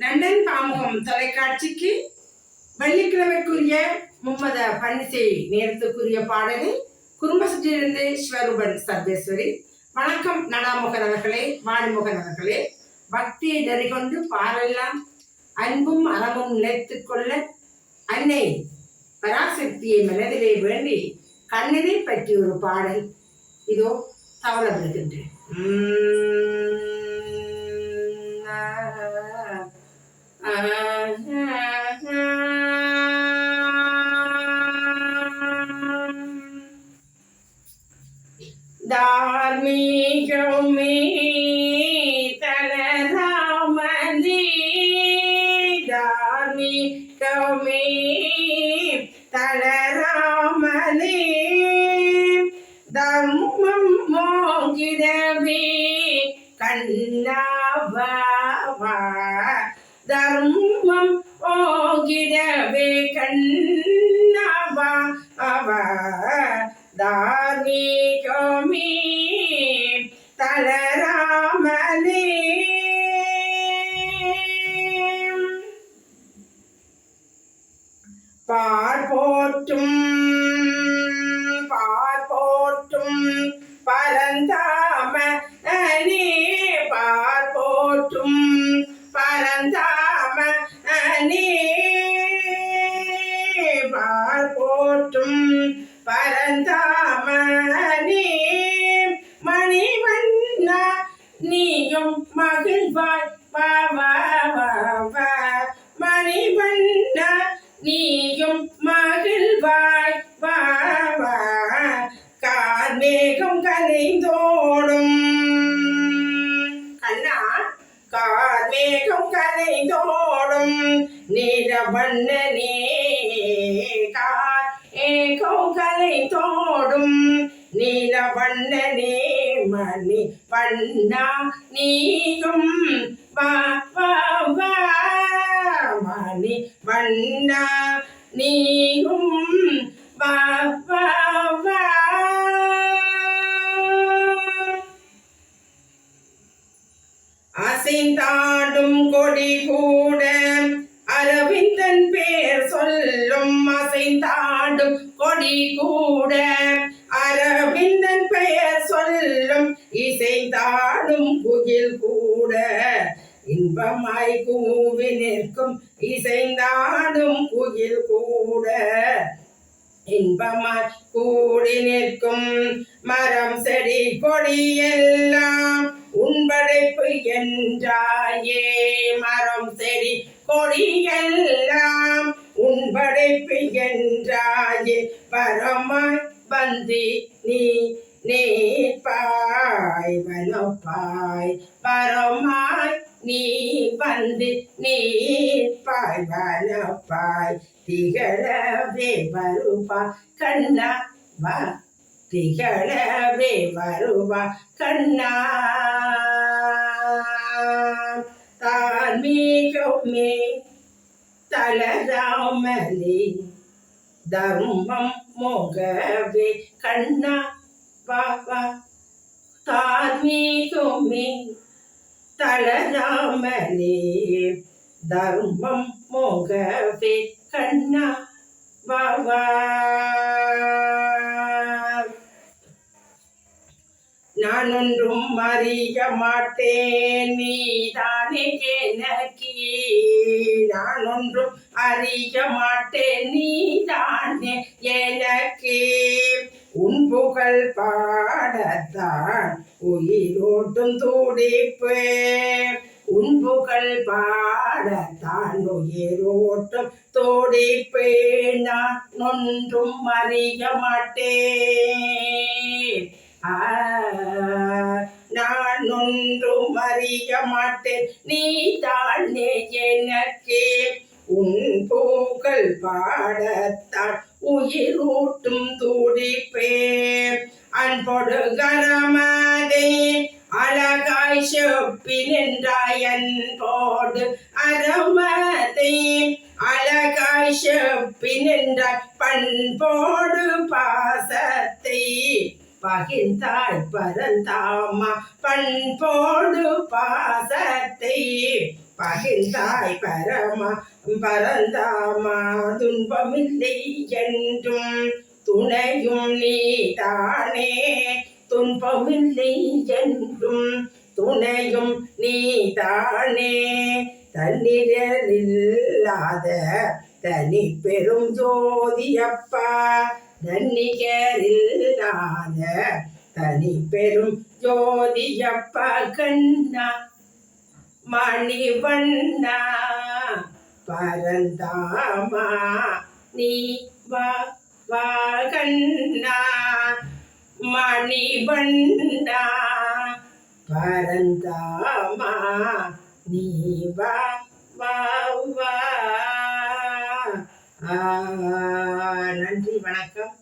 London Pamukam தொலைக்காட்சிக்கு வெள்ளிக்கிழமைக்குரிய மும்மத பன்னிசை நேரத்துக்குரிய பாடலை குடும்பத்திலிருந்து ஸ்வரூபன் சர்வேஸ்வரி. வணக்கம் நடாமுகன் அவர்களே வாணிமுகன் அவர்களே. பக்தியை நெறிகொண்டு பாடலாம் அன்பும் அறமும் நிலைத்து கொள்ள அன்னை பராசக்தியை மனதிலே வேண்டி கண்ணனை பற்றி ஒரு பாடல் இதோ தவளப்படுகின்றேன் தார்மீகமே தலராமனே தார்மீகமே தலராமனே தர்மம் மோகிடவே கண்ணாவா தர்மம் ஓகிடவே கண்ணவா அவ தார்மீகமே தளராமலே. பார்போற்றும் மகிழ்வாய் வா வா வா. வா மணிவண்ணா நீயும் மகிழ்வாய் வா வா. கார்மேகம் கலைந்தோடும். கண்ணா கார்மேகம் கலைந்தோடும். நீலவண்ணனே கார் ஏகம் கலைந்தோடும். நீலவண்ணனே மணி பண்ணா நீயும் மணி பண்ணா நீயும் அசைந்தாடும் கொடி கூட அரவிந்தன் பேர் சொல்லும் அசைந்தாடும் கொடி கூட இன்பமாய் கூவி நிற்கும் இசைந்தாடும் குயில் கூட. இன்பமாய் கூடி நிற்கும் மரம் செடி கொடி எல்லாம் உன்படைப்பு என்றாயே. மரம் செடி கொடி எல்லாம் உன்படைப்பு என்றாயே. பரமாய் வந்தி நீ நீப்பாய் வனப்பாய். பரமாய் நீ வந்து நீப்பாய் வனப்பாய் திகழவே வருவா கண்ணா வா திகழவே வருவா கண்ணா. தார்மீகமே தலராமலே தர்மம் மோகவே கண்ணா வா வா. தார்மீகமே தளராமனே தர்மம் மோகவே கண்ணா வா நான் ஒன்றும் அறிய மாட்டேன் நீதானே எனக்கு. நான் ஒன்றும் அறிய மாட்டேன் நீதானே எனக்கு. உன் புகழ் பாடத்தான் உயிரோட்டும் துடிப்பு உன் புகழ் பாடத்தான் உயிரோட்டும் துடிப்பு நான் ஒன்றும் அறிய மாட்டேன். நான் ஒன்றும் அறிய மாட்டேன். நீ தானே எனக்கு உன் பூக்கள் பாடத்தான் உயிரூட்டும் துடிப்பே அன்பொடு கரமதே அழகாய் செப்பி நின்றாய் அன்போடு அறமதே அழகாய் செப்பி நின்றாய் பண்போடு பாசத்தை. பகிர்ந்தாய் பரந்தாமா பண்போடு பாசத்தை. பகிர்ந்தாய் பரமா பரந்தாமா துன்பமில்லை என்றும். துணையும் நீ தானே துன்பமில்லை என்றும். துணையும் நீ தானே தன்னிலில்லாத தனி பெரும் ஜோதியப்பா தன்னிகரில்லாத தனி பெரும் ஜோதியப்பா கண்ணா. மணிவண்ணா பரந்தாமா நீ வாகண்ணா மணிவண்ணா பரந்தாமா நீ வா. ஆ, நன்றி வணக்கம்.